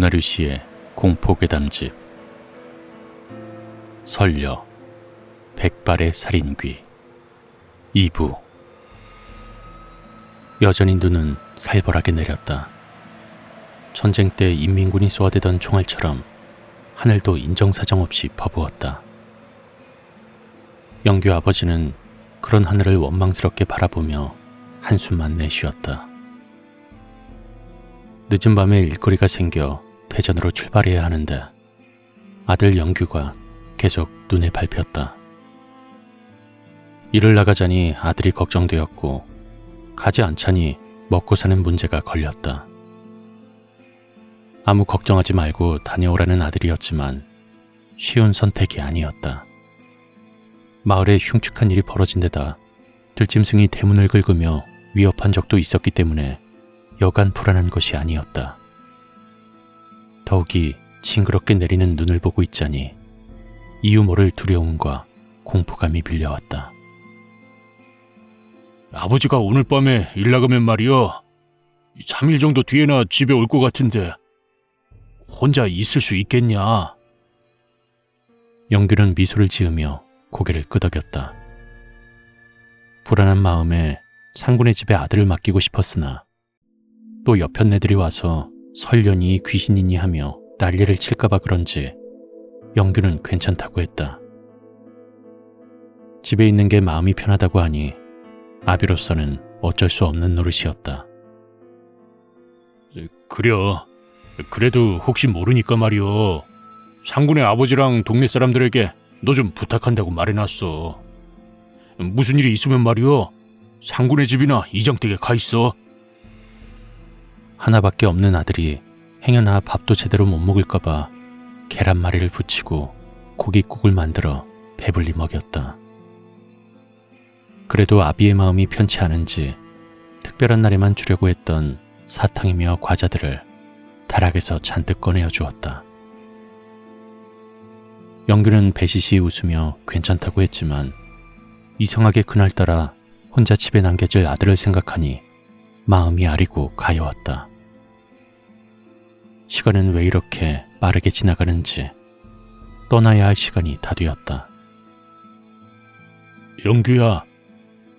오나류 씨의 공포괴담집 설려 백발의 살인귀 2부 여전히 눈은 살벌하게 내렸다. 전쟁 때 인민군이 쏘아대던 총알처럼 하늘도 인정사정 없이 퍼부었다. 영규 아버지는 그런 하늘을 원망스럽게 바라보며 한숨만 내쉬었다. 늦은 밤에 일거리가 생겨 대전으로 출발해야 하는데 아들 영규가 계속 눈에 밟혔다. 일을 나가자니 아들이 걱정되었고 가지 않자니 먹고 사는 문제가 걸렸다. 아무 걱정하지 말고 다녀오라는 아들이었지만 쉬운 선택이 아니었다. 마을에 흉측한 일이 벌어진 데다 들짐승이 대문을 긁으며 위협한 적도 있었기 때문에 여간 불안한 것이 아니었다. 더욱이 징그럽게 내리는 눈을 보고 있자니 이유 모를 두려움과 공포감이 밀려왔다. 아버지가 오늘 밤에 일 나가면 말이여. 3일 정도 뒤에나 집에 올 것 같은데 혼자 있을 수 있겠냐? 영규는 미소를 지으며 고개를 끄덕였다. 불안한 마음에 상군의 집에 아들을 맡기고 싶었으나 또 옆편 네들이 와서 설련이 귀신이니 하며 난리를 칠까봐 그런지 영규는 괜찮다고 했다. 집에 있는 게 마음이 편하다고 하니 아비로서는 어쩔 수 없는 노릇이었다. 그려. 그래도 혹시 모르니까 말이여. 상군의 아버지랑 동네 사람들에게 너 좀 부탁한다고 말해놨어. 무슨 일이 있으면 말이여. 상군의 집이나 이장댁에 가 있어. 하나밖에 없는 아들이 행여나 밥도 제대로 못 먹을까봐 계란말이를 부치고 고깃국을 만들어 배불리 먹였다. 그래도 아비의 마음이 편치 않은지 특별한 날에만 주려고 했던 사탕이며 과자들을 다락에서 잔뜩 꺼내어 주었다. 영규는 배시시 웃으며 괜찮다고 했지만 이상하게 그날따라 혼자 집에 남겨질 아들을 생각하니 마음이 아리고 가여웠다. 시간은 왜 이렇게 빠르게 지나가는지 떠나야 할 시간이 다 되었다. 영규야,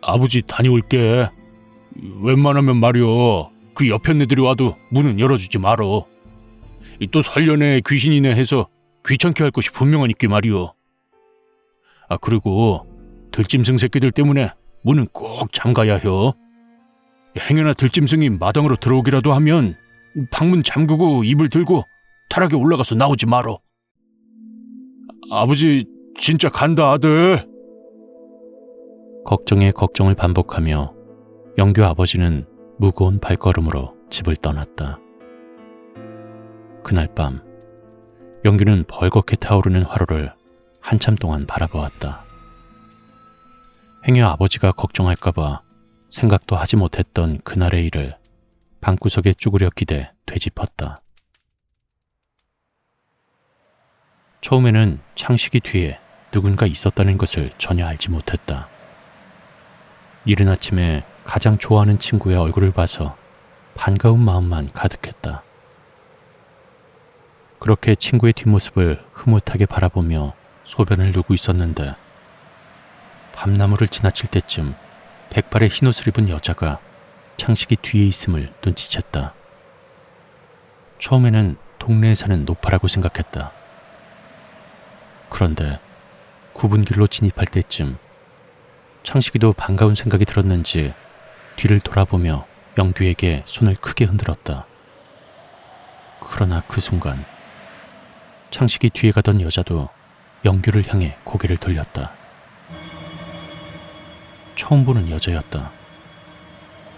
아버지 다녀올게. 웬만하면 말이여, 그 옆에 애들이 와도 문은 열어주지 말어. 이또 설련에 귀신이네 해서 귀찮게 할 것이 분명하니까 말이여. 아, 그리고 들짐승 새끼들 때문에 문은 꼭 잠가야 해요. 행여나 들짐승이 마당으로 들어오기라도 하면 방문 잠그고 입을 들고 타락에 올라가서 나오지 말어. 아버지 진짜 간다 아들. 걱정에 걱정을 반복하며 영규 아버지는 무거운 발걸음으로 집을 떠났다. 그날 밤 영규는 벌겋게 타오르는 화로를 한참 동안 바라보았다. 행여 아버지가 걱정할까봐 생각도 하지 못했던 그날의 일을 방구석에 쭈그려 기대 되짚었다. 처음에는 창식이 뒤에 누군가 있었다는 것을 전혀 알지 못했다. 이른 아침에 가장 좋아하는 친구의 얼굴을 봐서 반가운 마음만 가득했다. 그렇게 친구의 뒷모습을 흐뭇하게 바라보며 소변을 누고 있었는데 밤나무를 지나칠 때쯤 백발의 흰옷을 입은 여자가 창식이 뒤에 있음을 눈치챘다. 처음에는 동네에 사는 노파라고 생각했다. 그런데 굽은 길로 진입할 때쯤 창식이도 반가운 생각이 들었는지 뒤를 돌아보며 영규에게 손을 크게 흔들었다. 그러나 그 순간 창식이 뒤에 가던 여자도 영규를 향해 고개를 돌렸다. 처음 보는 여자였다.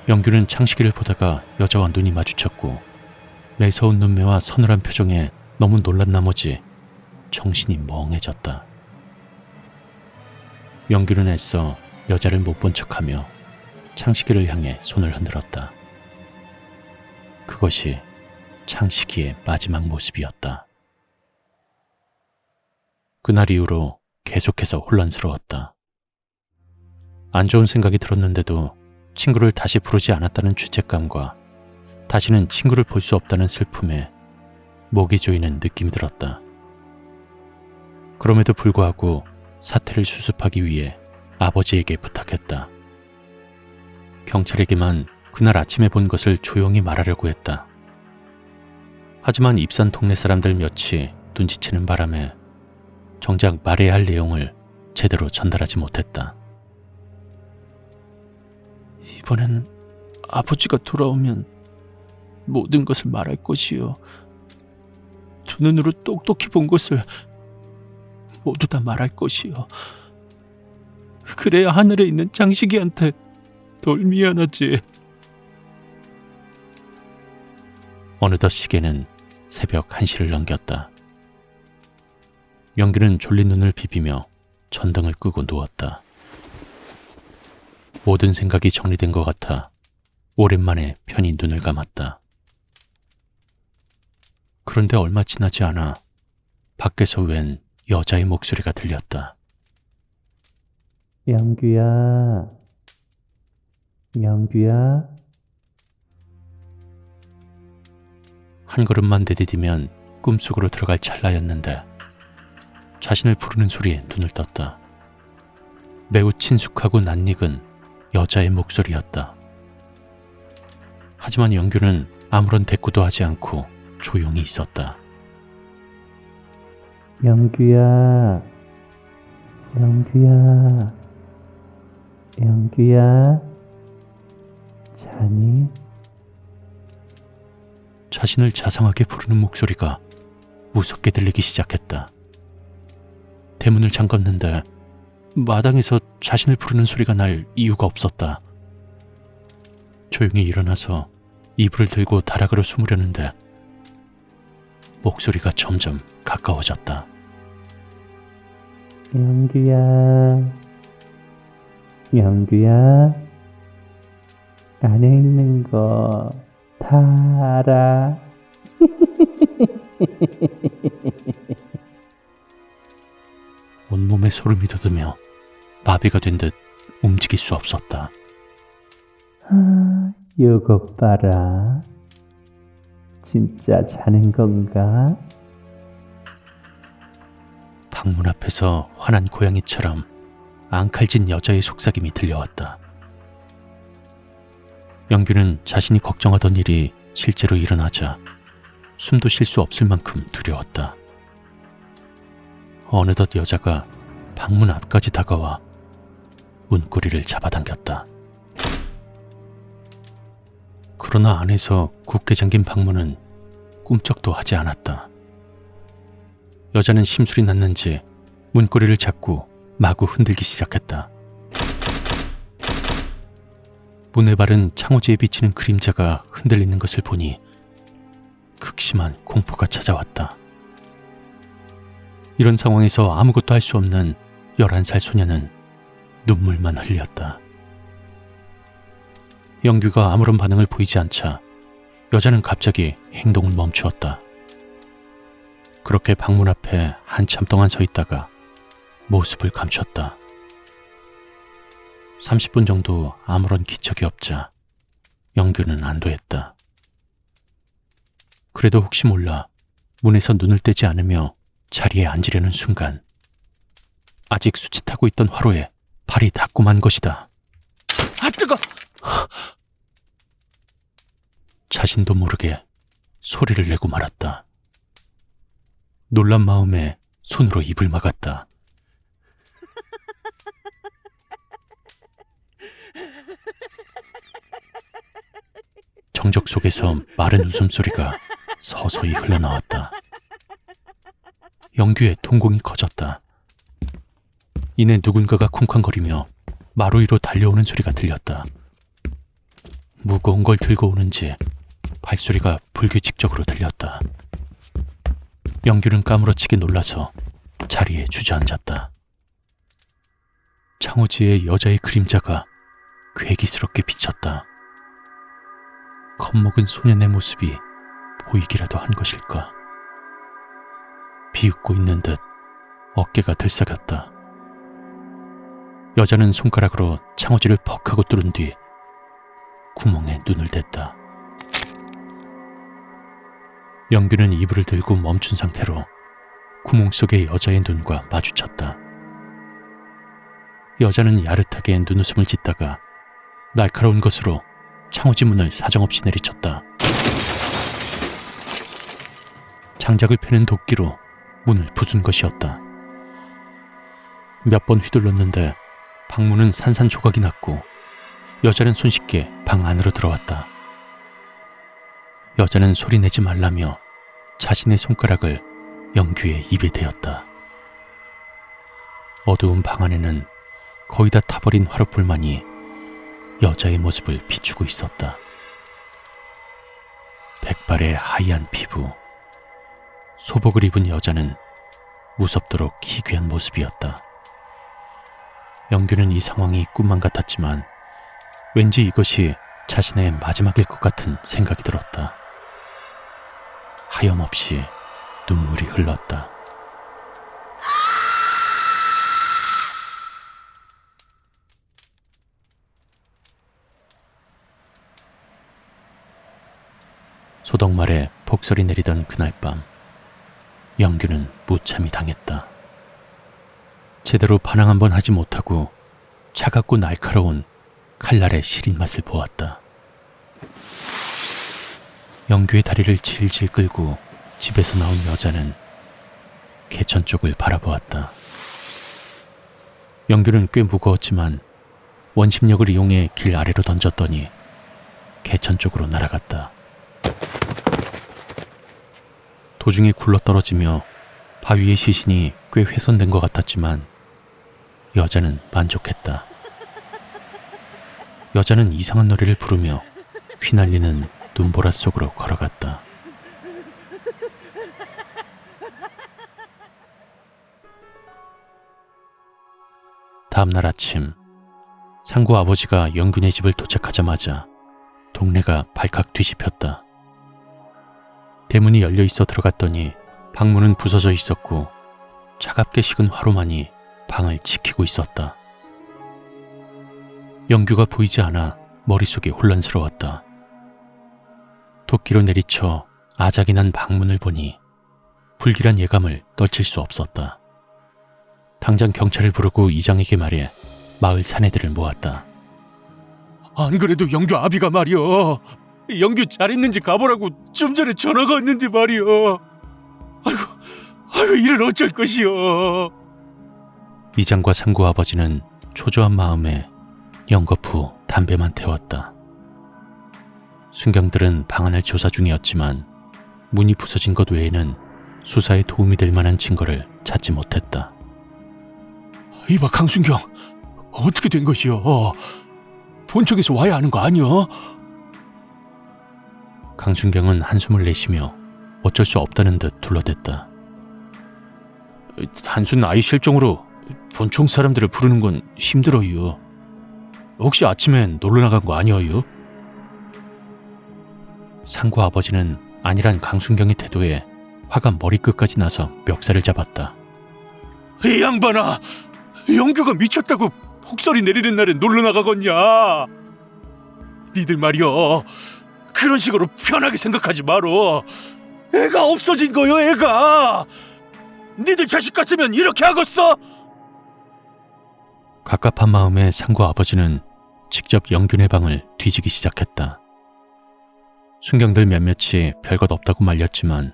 영규는 창식이를 보다가 여자와 눈이 마주쳤고 매서운 눈매와 서늘한 표정에 너무 놀란 나머지 정신이 멍해졌다. 영규는 애써 여자를 못 본 척하며 창식이를 향해 손을 흔들었다. 그것이 창식이의 마지막 모습이었다. 그날 이후로 계속해서 혼란스러웠다. 안 좋은 생각이 들었는데도 친구를 다시 부르지 않았다는 죄책감과 다시는 친구를 볼 수 없다는 슬픔에 목이 조이는 느낌이 들었다. 그럼에도 불구하고 사태를 수습하기 위해 아버지에게 부탁했다. 경찰에게만 그날 아침에 본 것을 조용히 말하려고 했다. 하지만 입산 동네 사람들 몇이 눈치채는 바람에 정작 말해야 할 내용을 제대로 전달하지 못했다. 이번엔 아버지가 돌아오면 모든 것을 말할 것이요. 두 눈으로 똑똑히 본 것을 모두 다 말할 것이요. 그래야 하늘에 있는 장식이한테 덜 미안하지. 어느덧 시계는 새벽 1시를 넘겼다. 영규는 졸린 눈을 비비며 전등을 끄고 누웠다. 모든 생각이 정리된 것 같아 오랜만에 편히 눈을 감았다. 그런데 얼마 지나지 않아 밖에서 웬 여자의 목소리가 들렸다. 영규야, 영규야, 한 걸음만 내디디면 꿈속으로 들어갈 찰나였는데 자신을 부르는 소리에 눈을 떴다. 매우 친숙하고 낯익은 여자의 목소리였다. 하지만 영규는 아무런 대꾸도 하지 않고 조용히 있었다. 영규야, 영규야, 영규야, 자니? 자신을 자상하게 부르는 목소리가 무섭게 들리기 시작했다. 대문을 잠갔는데 마당에서 자신을 부르는 소리가 날 이유가 없었다. 조용히 일어나서 이불을 들고 다락으로 숨으려는데 목소리가 점점 가까워졌다. 영규야, 영규야, 안에 있는 거 다 알아. 온몸에 소름이 돋으며 마비가 된 듯 움직일 수 없었다. 아, 요것 봐라. 진짜 자는 건가? 방문 앞에서 화난 고양이처럼 앙칼진 여자의 속삭임이 들려왔다. 영규는 자신이 걱정하던 일이 실제로 일어나자 숨도 쉴 수 없을 만큼 두려웠다. 어느덧 여자가 방문 앞까지 다가와 문고리를 잡아당겼다. 그러나 안에서 굳게 잠긴 방문은 꿈쩍도 하지 않았다. 여자는 심술이 났는지 문고리를 잡고 마구 흔들기 시작했다. 문에 바른 창호지에 비치는 그림자가 흔들리는 것을 보니 극심한 공포가 찾아왔다. 이런 상황에서 아무것도 할 수 없는 11살 소녀는 눈물만 흘렸다. 영규가 아무런 반응을 보이지 않자 여자는 갑자기 행동을 멈추었다. 그렇게 방문 앞에 한참 동안 서 있다가 모습을 감췄다. 30분 정도 아무런 기척이 없자 영규는 안도했다. 그래도 혹시 몰라 문에서 눈을 떼지 않으며 자리에 앉으려는 순간 아직 수치타고 있던 화로에 발이 닿고 만 것이다. 아 뜨거! 자신도 모르게 소리를 내고 말았다. 놀란 마음에 손으로 입을 막았다. 정적 속에서 마른 웃음소리가 서서히 흘러나왔다. 영규의 동공이 커졌다. 이내 누군가가 쿵쾅거리며 마루 위로 달려오는 소리가 들렸다. 무거운 걸 들고 오는지 발소리가 불규칙적으로 들렸다. 영규는 까무러치게 놀라서 자리에 주저앉았다. 창호지에 여자의 그림자가 괴기스럽게 비쳤다. 겁먹은 소년의 모습이 보이기라도 한 것일까? 비웃고 있는 듯 어깨가 들썩였다. 여자는 손가락으로 창호지를 퍽 하고 뚫은 뒤 구멍에 눈을 댔다. 영규는 이불을 들고 멈춘 상태로 구멍 속의 여자의 눈과 마주쳤다. 여자는 야릇하게 눈웃음을 짓다가 날카로운 것으로 창호지 문을 사정없이 내리쳤다. 장작을 패는 도끼로 문을 부순 것이었다. 몇 번 휘둘렀는데 방문은 산산조각이 났고 여자는 손쉽게 방 안으로 들어왔다. 여자는 소리내지 말라며 자신의 손가락을 영규의 입에 대었다. 어두운 방 안에는 거의 다 타버린 화롯불만이 여자의 모습을 비추고 있었다. 백발의 하얀 피부, 소복을 입은 여자는 무섭도록 희귀한 모습이었다. 영규는 이 상황이 꿈만 같았지만 왠지 이것이 자신의 마지막일 것 같은 생각이 들었다. 하염없이 눈물이 흘렀다. 소덕말에 폭설이 내리던 그날 밤, 영규는 무참히 당했다. 제대로 반항 한번 하지 못하고 차갑고 날카로운 칼날의 시린 맛을 보았다. 영규의 다리를 질질 끌고 집에서 나온 여자는 개천 쪽을 바라보았다. 영규는 꽤 무거웠지만 원심력을 이용해 길 아래로 던졌더니 개천 쪽으로 날아갔다. 도중에 굴러떨어지며 바위의 시신이 꽤 훼손된 것 같았지만 여자는 만족했다. 여자는 이상한 노래를 부르며 휘날리는 눈보라 속으로 걸어갔다. 다음날 아침 상구 아버지가 영균의 집을 도착하자마자 동네가 발칵 뒤집혔다. 대문이 열려 있어 들어갔더니 방문은 부서져 있었고 차갑게 식은 화로만이 방을 지키고 있었다. 영규가 보이지 않아 머릿속이 혼란스러웠다. 도끼로 내리쳐 아작이 난 방문을 보니 불길한 예감을 떨칠 수 없었다. 당장 경찰을 부르고 이장에게 말해 마을 사내들을 모았다. 안 그래도 영규 아비가 말이여. 영규 잘 있는지 가보라고 좀 전에 전화가 왔는데 말이여. 아이고, 아이고 이를 어쩔 것이여. 이장과 상구 아버지는 초조한 마음에 연거푸 담배만 태웠다. 순경들은 방안을 조사 중이었지만 문이 부서진 것 외에는 수사에 도움이 될 만한 증거를 찾지 못했다. 이봐 강순경, 어떻게 된 것이여? 본청에서 와야 하는 거 아니여? 강순경은 한숨을 내쉬며 어쩔 수 없다는 듯 둘러댔다. 단순 아이 실종으로 본청 사람들을 부르는 건 힘들어요. 혹시 아침엔 놀러 나간 거 아니어요? 상구 아버지는 아니란 강순경의 태도에 화가 머리끝까지 나서 멱살을 잡았다. 이 양반아, 영규가 미쳤다고 폭설이 내리는 날에 놀러 나가겠냐? 니들 말이여, 그런 식으로 편하게 생각하지 마로. 애가 없어진 거요, 애가. 니들 자식 같으면 이렇게 하겠어? 갑갑한 마음에 상구 아버지는 직접 영균의 방을 뒤지기 시작했다. 순경들 몇몇이 별것 없다고 말렸지만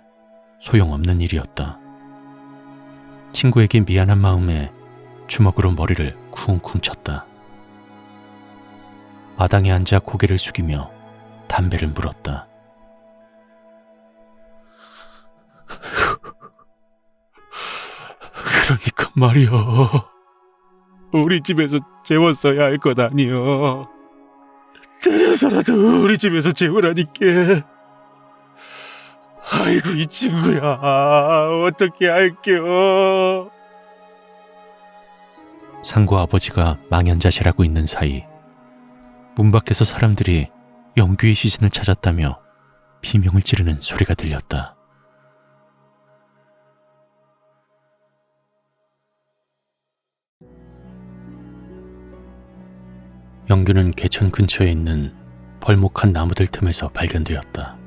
소용없는 일이었다. 친구에게 미안한 마음에 주먹으로 머리를 쿵쿵 쳤다. 마당에 앉아 고개를 숙이며 담배를 물었다. 그러니까 말이여. 우리 집에서 재웠어야 할 것 아니여. 때려서라도 우리 집에서 재우라니까. 아이고 이 친구야 어떻게 할게요. 상구 아버지가 망연자실하고 있는 사이 문 밖에서 사람들이 영규의 시신을 찾았다며 비명을 지르는 소리가 들렸다. 영규는 개천 근처에 있는 벌목한 나무들 틈에서 발견되었다.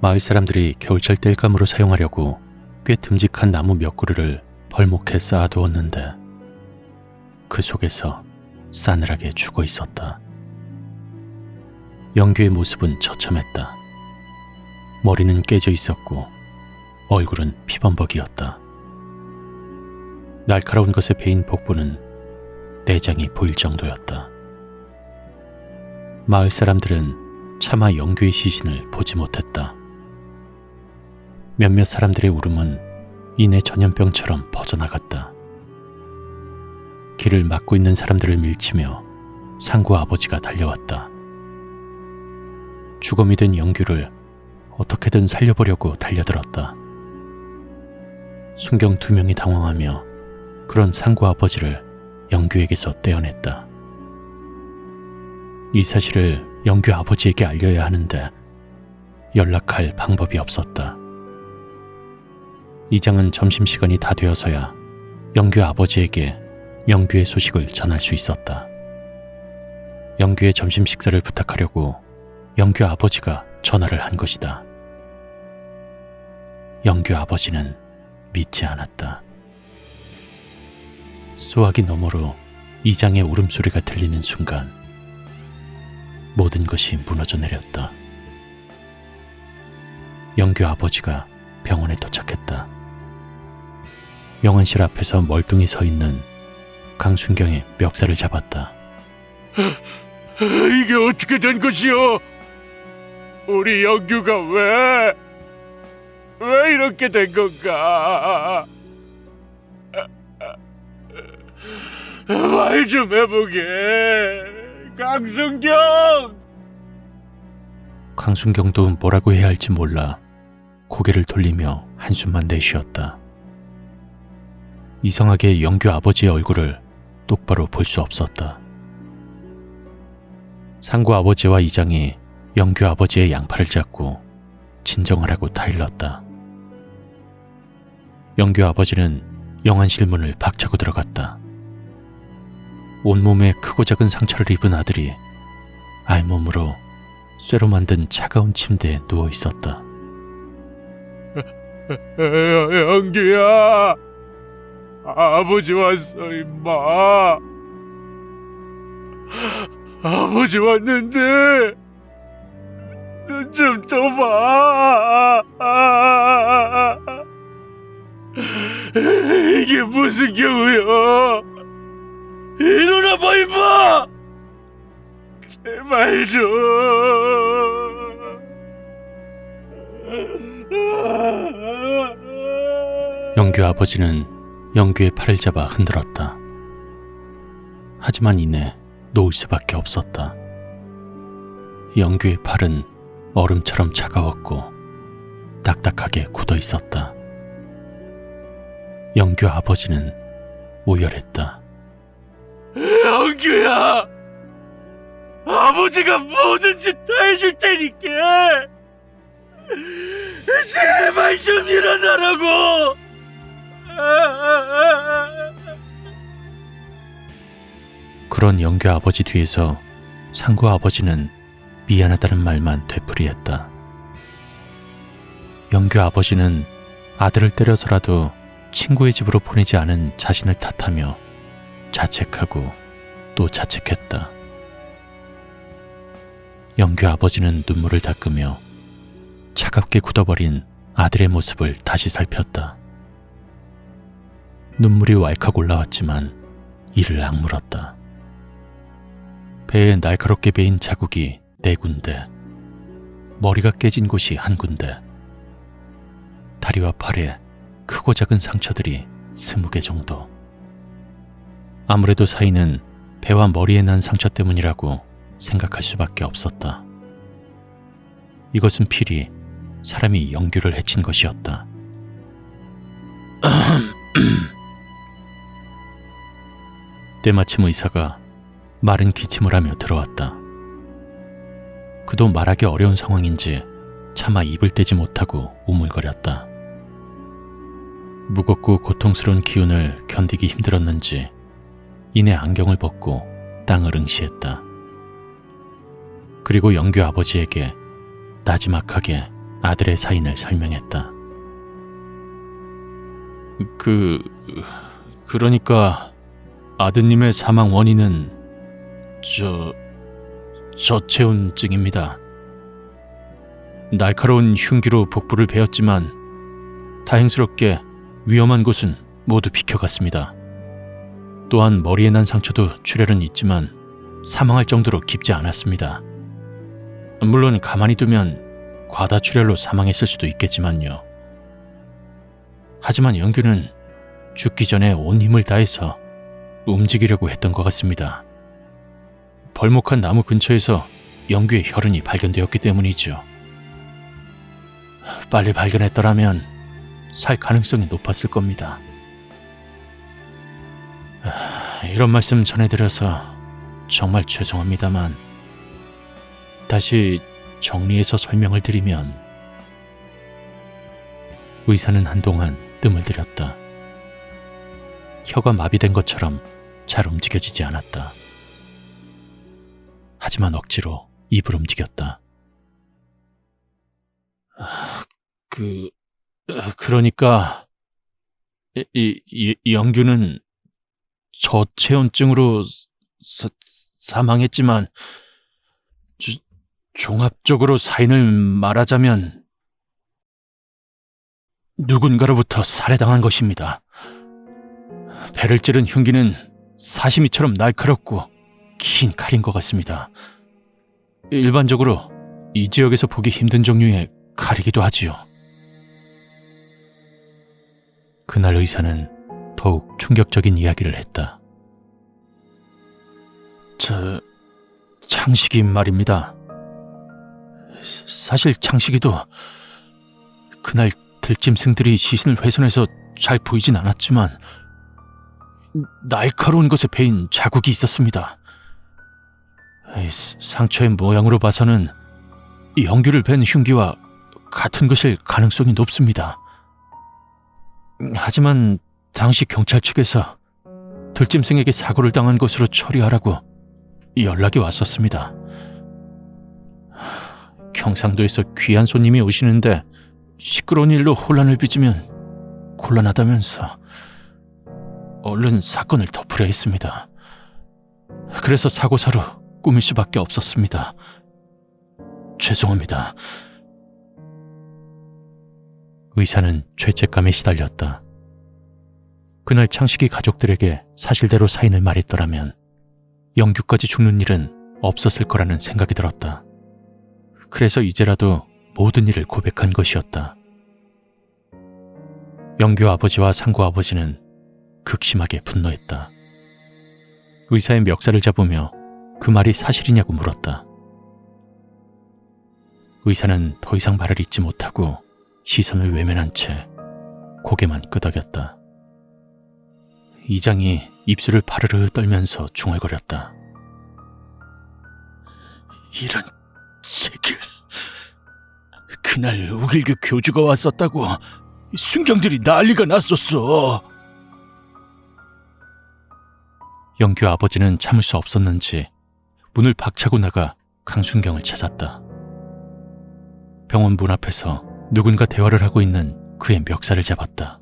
마을 사람들이 겨울철 땔감으로 사용하려고 꽤 듬직한 나무 몇 그루를 벌목해 쌓아두었는데 그 속에서 싸늘하게 죽어 있었다. 영규의 모습은 처참했다. 머리는 깨져 있었고 얼굴은 피범벅이었다. 날카로운 것에 베인 복부는 내장이 보일 정도였다. 마을 사람들은 차마 영규의 시신을 보지 못했다. 몇몇 사람들의 울음은 이내 전염병처럼 퍼져나갔다. 길을 막고 있는 사람들을 밀치며 상구 아버지가 달려왔다. 주검이 된 영규를 어떻게든 살려보려고 달려들었다. 순경 두 명이 당황하며 그런 상구 아버지를 영규에게서 떼어냈다. 이 사실을 영규 아버지에게 알려야 하는데 연락할 방법이 없었다. 이장은 점심시간이 다 되어서야 영규 아버지에게 영규의 소식을 전할 수 있었다. 영규의 점심 식사를 부탁하려고 영규 아버지가 전화를 한 것이다. 영규 아버지는 믿지 않았다. 소화기 너머로 이장의 울음소리가 들리는 순간 모든 것이 무너져 내렸다. 영규 아버지가 병원에 도착했다. 영환실 앞에서 멀뚱히 서 있는 강순경의 멱살을 잡았다. 이게 어떻게 된 것이오? 우리 영규가 왜? 왜 이렇게 된 건가? 말 좀 해보게, 강승경. 강순경도 뭐라고 해야 할지 몰라 고개를 돌리며 한숨만 내쉬었다. 이상하게 영규 아버지의 얼굴을 똑바로 볼 수 없었다. 상구 아버지와 이장이 영규 아버지의 양팔을 잡고 진정하라고 타일렀다. 영규 아버지는 영안실 문을 박차고 들어갔다. 온몸에 크고 작은 상처를 입은 아들이 알몸으로 쇠로 만든 차가운 침대에 누워 있었다. 영규야, 아버지 왔어 임마. 아버지 왔는데 눈좀 떠봐. 이게 무슨 경우야? 일어나봐 임마. 제발 좀. 영규 아버지는 영규의 팔을 잡아 흔들었다. 하지만 이내 놓을 수밖에 없었다. 영규의 팔은 얼음처럼 차가웠고 딱딱하게 굳어 있었다. 영규 아버지는 오열했다. 영규야, 아버지가 뭐든지 다 해줄 테니까 제발 좀 일어나라고. 그런 영규 아버지 뒤에서 상구 아버지는 미안하다는 말만 되풀이했다. 영규 아버지는 아들을 때려서라도 친구의 집으로 보내지 않은 자신을 탓하며 자책하고 또 자책했다. 영규 아버지는 눈물을 닦으며 차갑게 굳어버린 아들의 모습을 다시 살폈다. 눈물이 왈칵 올라왔지만 이를 악물었다. 배에 날카롭게 베인 자국이 네 군데, 머리가 깨진 곳이 한 군데, 다리와 팔에 크고 작은 상처들이 스무 개 정도. 아무래도 사이는 배와 머리에 난 상처 때문이라고 생각할 수밖에 없었다. 이것은 필히 사람이 영규를 해친 것이었다. 때마침 의사가 마른 기침을 하며 들어왔다. 그도 말하기 어려운 상황인지 차마 입을 떼지 못하고 우물거렸다. 무겁고 고통스러운 기운을 견디기 힘들었는지 이내 안경을 벗고 땅을 응시했다. 그리고 영규 아버지에게 나지막하게 아들의 사인을 설명했다. 그 그러니까 아드님의 사망 원인은 저 저체온증입니다. 날카로운 흉기로 복부를 베었지만 다행스럽게 위험한 곳은 모두 비켜갔습니다. 또한 머리에 난 상처도 출혈은 있지만 사망할 정도로 깊지 않았습니다. 물론 가만히 두면 과다 출혈로 사망했을 수도 있겠지만요. 하지만 영규는 죽기 전에 온 힘을 다해서 움직이려고 했던 것 같습니다. 벌목한 나무 근처에서 영규의 혈흔이 발견되었기 때문이죠. 빨리 발견했더라면 살 가능성이 높았을 겁니다. 아, 이런 말씀 전해드려서 정말 죄송합니다만 다시 정리해서 설명을 드리면 의사는 한동안 뜸을 들였다. 혀가 마비된 것처럼 잘 움직여지지 않았다. 하지만 억지로 입을 움직였다. 아, 그, 아, 그러니까, 이, 이, 이 영규는 저체온증으로 사, 사망했지만, 주- 종합적으로 사인을 말하자면, 누군가로부터 살해당한 것입니다. 배를 찌른 흉기는 사시미처럼 날카롭고 긴 칼인 것 같습니다. 일반적으로 이 지역에서 보기 힘든 종류의 칼이기도 하지요. 그날 의사는 더욱 충격적인 이야기를 했다. 저 창식이 말입니다. 사실 창식이도 그날 들짐승들이 시신을 훼손해서 잘 보이진 않았지만 날카로운 것에 베인 자국이 있었습니다. 에이, 상처의 모양으로 봐서는 영규를 벤 흉기와 같은 것일 가능성이 높습니다. 하지만 당시 경찰 측에서 들짐승에게 사고를 당한 것으로 처리하라고 연락이 왔었습니다. 경상도에서 귀한 손님이 오시는데 시끄러운 일로 혼란을 빚으면 곤란하다면서 얼른 사건을 덮으려 했습니다. 그래서 사고사로 꾸밀 수밖에 없었습니다. 죄송합니다. 의사는 죄책감에 시달렸다. 그날 창식이 가족들에게 사실대로 사인을 말했더라면 영규까지 죽는 일은 없었을 거라는 생각이 들었다. 그래서 이제라도 모든 일을 고백한 것이었다. 영규 아버지와 상구 아버지는 극심하게 분노했다. 의사의 멱살을 잡으며 그 말이 사실이냐고 물었다. 의사는 더 이상 말을 잇지 못하고 시선을 외면한 채 고개만 끄덕였다. 이장이 입술을 파르르 떨면서 중얼거렸다. 이런 제길. 그날 우길교 교주가 왔었다고 순경들이 난리가 났었어. 영규 아버지는 참을 수 없었는지 문을 박차고 나가 강순경을 찾았다. 병원 문 앞에서 누군가 대화를 하고 있는 그의 멱살을 잡았다.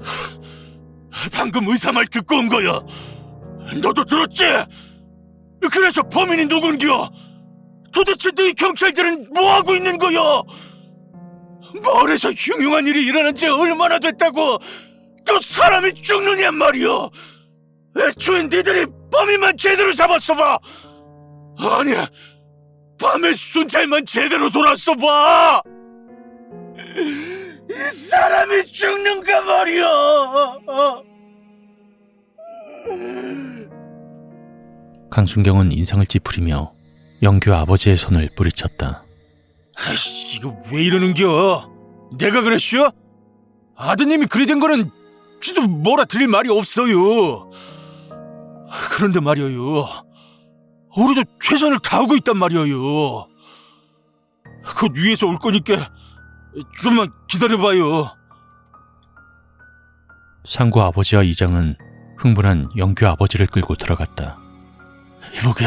방금 의사 말 듣고 온 거야. 너도 들었지? 그래서 범인이 누군겨? 도대체 너희 경찰들은 뭐 하고 있는 거야? 마을에서 흉흉한 일이 일어난 지 얼마나 됐다고 또 사람이 죽느냐 말이야. 애초에 니들이 범인만 제대로 잡았어 봐. 아니야, 밤에 순찰만 제대로 돌았어 봐. 이 사람이 죽는가 말이야. 강순경은 인상을 찌푸리며 영규 아버지의 손을 뿌리쳤다. 아이씨, 이거 왜 이러는겨? 내가 그랬슈? 아드님이 그리 된 거는 지도 뭐라 들릴 말이 없어요. 그런데 말이에요. 우리도 최선을 다하고 있단 말이에요. 곧 위에서 올 거니까 좀만 기다려봐요. 상구 아버지와 이장은 흥분한 영규 아버지를 끌고 들어갔다. 이보게,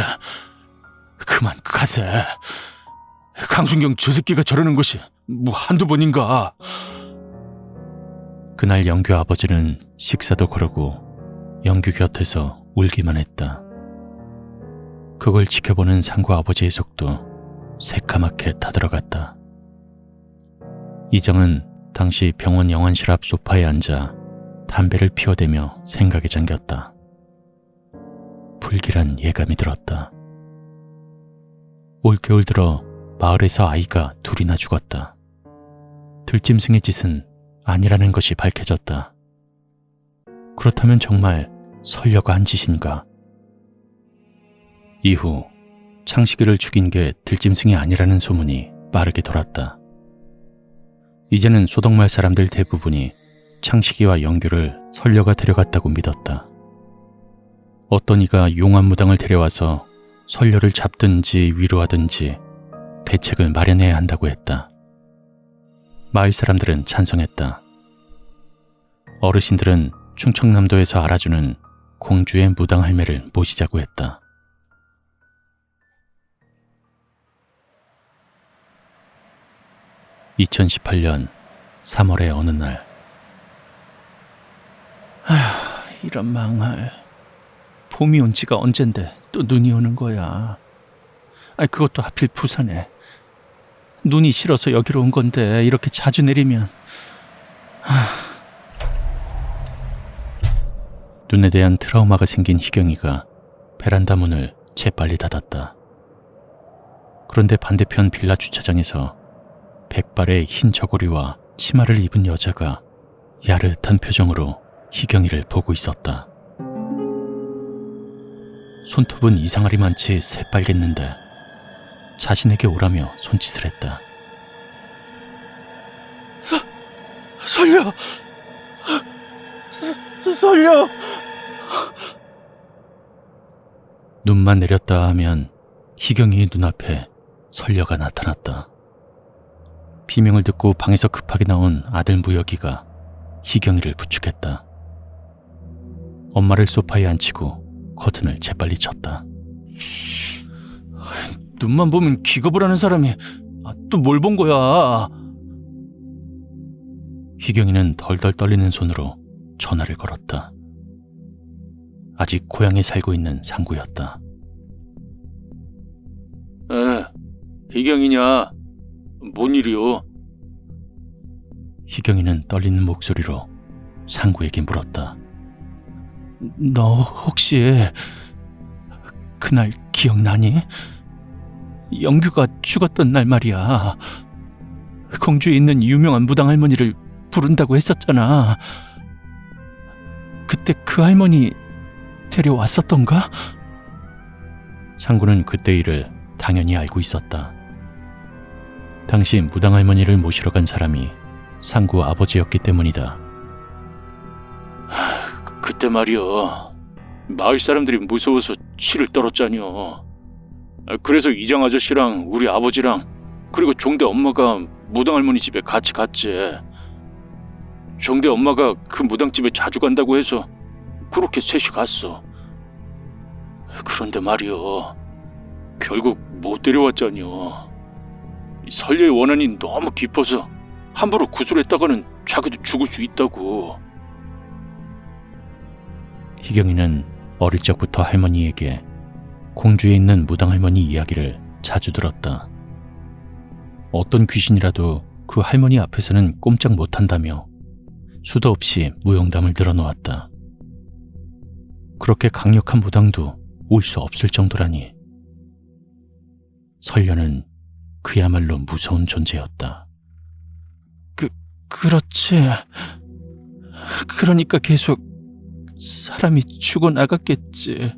그만 가세. 강순경 저 새끼가 저러는 것이 뭐 한두 번인가. 그날 영규 아버지는 식사도 거르고 영규 곁에서 울기만 했다. 그걸 지켜보는 상구 아버지의 속도 새까맣게 타들어갔다. 이정은 당시 병원 영안실 앞 소파에 앉아 담배를 피워대며 생각에 잠겼다. 불길한 예감이 들었다. 올겨울 들어 마을에서 아이가 둘이나 죽었다. 들짐승의 짓은 아니라는 것이 밝혀졌다. 그렇다면 정말 설려가 한 짓인가? 이후 창식이를 죽인 게 들짐승이 아니라는 소문이 빠르게 돌았다. 이제는 소덕마을 사람들 대부분이 창식이와 영규를 설려가 데려갔다고 믿었다. 어떤 이가 용암무당을 데려와서 설려를 잡든지 위로하든지 대책을 마련해야 한다고 했다. 마을 사람들은 찬성했다. 어르신들은 충청남도에서 알아주는 공주의 무당 할매를 모시자고 했다. (2018년 3월의 어느 날) 아휴 이런 망할. 봄이 온 지가 언젠데 또 눈이 오는 거야. 아 그것도 하필 부산에. 눈이 싫어서 여기로 온 건데 이렇게 자주 내리면 눈에 대한 트라우마가 생긴 희경이가 베란다 문을 재빨리 닫았다. 그런데 반대편 빌라 주차장에서 백발의 흰 저고리와 치마를 입은 여자가 야릇한 표정으로 희경이를 보고 있었다. 손톱은 이상하리만치 새빨갰는데 자신에게 오라며 손짓을 했다. 살려! 살려! 눈만 내렸다 하면 희경이의 눈앞에 설려가 나타났다. 비명을 듣고 방에서 급하게 나온 아들 무혁이가 희경이를 부축했다. 엄마를 소파에 앉히고 커튼을 재빨리 쳤다. 눈만 보면 기겁을 하는 사람이 또뭘 본 거야? 희경이는 덜덜 떨리는 손으로 전화를 걸었다. 아직 고향에 살고 있는 상구였다. 에, 희경이냐? 뭔 일이요? 희경이는 떨리는 목소리로 상구에게 물었다. 너 혹시 그날 기억나니? 영규가 죽었던 날 말이야. 공주에 있는 유명한 무당 할머니를 부른다고 했었잖아. 그때 그 할머니 데려왔었던가? 상구는 그때 일을 당연히 알고 있었다. 당시 무당 할머니를 모시러 간 사람이 상구 아버지였기 때문이다. 그때 말이야. 마을 사람들이 무서워서 치를 떨었잖여. 아, 그래서 이장 아저씨랑 우리 아버지랑 그리고 종대 엄마가 무당 할머니 집에 같이 갔지. 종대 엄마가 그 무당집에 자주 간다고 해서 그렇게 셋이 갔어. 그런데 말이야. 결국 못 데려왔잖여. 이 설례의 원한이 너무 깊어서 함부로 구술했다가는 자기도 죽을 수 있다고. 희경이는 어릴 적부터 할머니에게 공주에 있는 무당 할머니 이야기를 자주 들었다. 어떤 귀신이라도 그 할머니 앞에서는 꼼짝 못한다며 수도 없이 무용담을 늘어놓았다. 그렇게 강력한 무당도 올 수 없을 정도라니. 설련은 그야말로 무서운 존재였다. 그, 그렇지. 그러니까 계속 사람이 죽어나갔겠지.